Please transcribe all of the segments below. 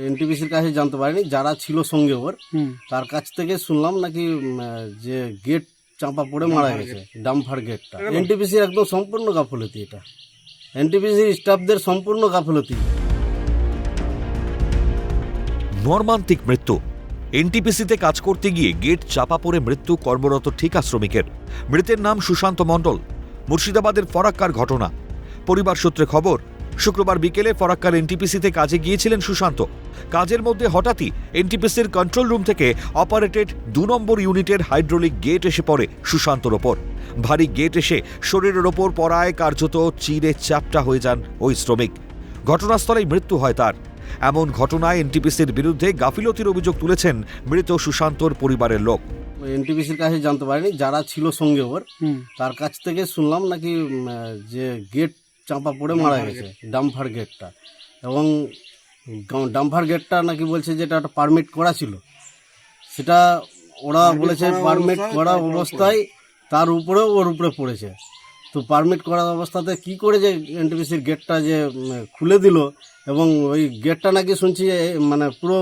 এনটিপিসির কাছে জানতে পারিনি যারা ছিল সঙ্গে ওর। হুম। তার কাছ থেকে শুনলাম নাকি যে গেট চাপা পড়ে মারা গেছে ডাম্পার গেটটা। এনটিপিসির একদম সম্পূর্ণ গাফলতি এটা। এনটিপিসির স্টাফদের সম্পূর্ণ গাফলতি। মর্মান্তিক মৃত্যু। এনটিপিসিতে কাজ করতে গিয়ে গেট চাপা পড়ে মৃত্যু কর্মরত ঠিকা শ্রমিকের। মৃতের নাম সুশান্ত মণ্ডল মুর্শিদাবাদের ফরাক্কার ঘটনা। পরিবার সূত্রে খবর শুক্রবার বিকেলে ফরাক্কার এনটিপিসিতে কাজে গিয়েছিলেন সুশান্ত। কাজের মধ্যে হঠাৎই এনটিপিসির কন্ট্রোল রুম থেকে অপারেটেড দু নম্বর ইউনিটের হাইড্রোলিক গেট এসে পড়ে সুশান্তর ওপর। ভারী গেট এসে শরীরের ওপর পড়ায় কার্যত চিরে চাপটা হয়ে যান ওই শ্রমিক। ঘটনাস্থলেই মৃত্যু হয় তার। এমন ঘটনায় এনটিপিসির বিরুদ্ধে গাফিলতির অভিযোগ তুলেছেন মৃত সুশান্তর পরিবারের লোক। এনটিপিসির কাছে জানতে পারিনি যারা ছিল সঙ্গে ওর। তার কাছ থেকে শুনলাম নাকি যে গেট চাপা পড়ে মারা গেছে ডাম্পার গেটটা এবং ডাম্পার গেটটা নাকি বলছে যে এটা একটা পারমিট করা ছিল। সেটা ওরা বলেছে পারমিট করা অবস্থায় তার উপরেও ওর উপরে পড়েছে। তো পারমিট করা অবস্থাতে কি করে যে এনটিপিসির গেটটা যে খুলে দিল এবং ওই গেটটা নাকি শুনছি মানে পুরো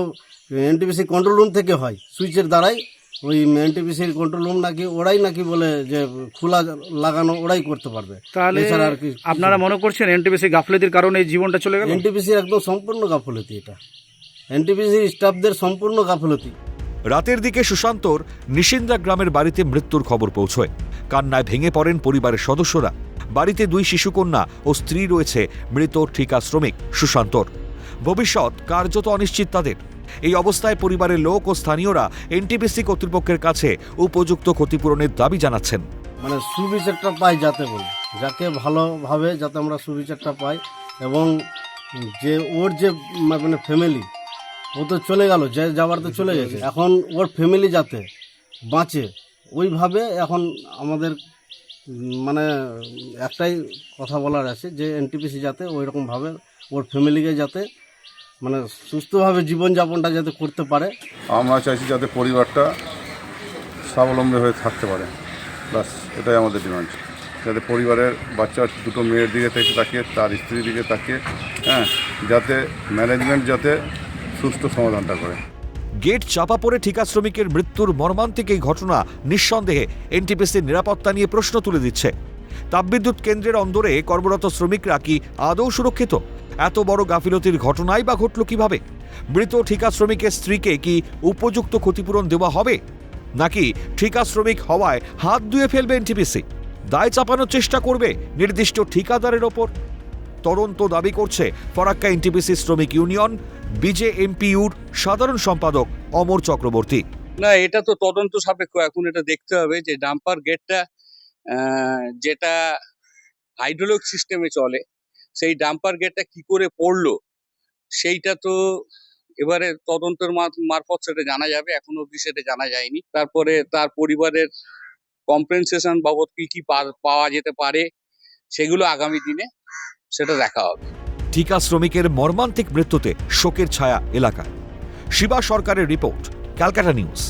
এনটিপিসি কন্ট্রোল রুম থেকে হয় সুইচের দ্বারাই ওই এনটিপিসির কন্ট্রোল রুম নাকি ওরাই নাকি বলে যে খোলা লাগানো ওরাই করতে পারবে। তাহলে এছাড়া আর কি আপনারা মনে করছেন এনটিপিসি গাফলেতির কারণে এই জীবনটা চলে গেল? এনটিপিসি একদম সম্পূর্ণ গাফলতি এটা। এনটিপিসির স্টাফদের সম্পূর্ণ গাফলতি। রাতের দিকে সুশান্তর নিশিন্দা গ্রামের বাড়িতে মৃত্যুর খবর পৌঁছয়। কান্নায় ভেঙে পড়েন পরিবারের সদস্যরা। বাড়িতে দুই শিশুকন্যা ও স্ত্রী রয়েছে মৃত ঠিকা শ্রমিক সুশান্তর। ভবিষ্যৎ কার্যত অনিশ্চিত তাদের। এই অবস্থায় পরিবারের লোক ও স্থানীয়রা এনটিপিসি কর্তৃপক্ষের কাছে উপযুক্ত ক্ষতিপূরণের দাবি জানাচ্ছেন। মানে সুবিচারটা পাই যাতে বলে, যাকে ভালোভাবে যাতে আমরা সুবিচারটা পাই এবং যে ওর যে মানে ফ্যামিলি ও তো চলে গেল, যে যাবার তো চলে গেছে। এখন ওর ফ্যামিলি যাতে বাঁচে, ওইভাবে এখন আমাদের মানে একটাই কথা বলার আছে যে এনটিপিসি যাতে ওই রকমভাবে ওর ফ্যামিলিকে যাতে মানে সুস্থভাবে জীবনযাপনটা যাতে করতে পারে। আমরা চাইছি যাতে পরিবারটা স্বাবলম্বী হয়ে থাকতে পারে। ব্যাস এটাই আমাদের ডিমান্ড। যাতে পরিবারের বাচ্চার দুটো মেয়ের দিকে থেকে তাকিয়ে তার স্ত্রীর দিকে তাকিয়ে হ্যাঁ যাতে ম্যানেজমেন্ট যাতে সুষ্ঠু সমাধানটা করে। গেট চাপা পড়ে ঠিকা শ্রমিকের মৃত্যুর মর্মান্তিক এই ঘটনা নিঃসন্দেহে এনটিপিসির নিরাপত্তা নিয়ে প্রশ্ন তুলে দিচ্ছে। তাপবিদ্যুৎ কেন্দ্রের অন্দরে কর্মরত শ্রমিকরা কি আদৌ সুরক্ষিত? এত বড় গাফিলতির ঘটনাই বা ঘটল কীভাবে? মৃত ঠিকা শ্রমিকের স্ত্রীকে কি উপযুক্ত ক্ষতিপূরণ দেওয়া হবে? নাকি ঠিকা শ্রমিক হওয়ায় হাত ধুয়ে ফেলবে এনটিপিসি? দায় চাপানোর চেষ্টা করবে নির্দিষ্ট ঠিকাদারের ওপর? তদন্ত দাবি করছে ফরাক্কা এনটিপিসি শ্রমিক ইউনিয়ন বিজেএমপিইউর সাধারণ সম্পাদক অমর চক্রবর্তী। না, এটা তো তদন্ত সাপেক্ষ। এখন এটা দেখতে হবে যে ডাম্পার গেটটা যেটা হাইড্রোলিক সিস্টেমে চলে সেই ডাম্পার গেটটা কি করে পড়ল, সেইটা তো এবারে তদন্তের মারফত সেটা জানা যাবে, এখনও অবধি সেটা জানা যায়নি। তারপরে তার পরিবারের কম্পেনসেশন বাবদ কি কি পাওয়া যেতে পারে, সেগুলো আগামী দিনে সেটা দেখা হবে। ঠিকা শ্রমিকের মর্মান্তিক মৃত্যুতে শোকের ছায়া এলাকায়। শিবা সরকারের রিপোর্ট, ক্যালকাটা নিউজ।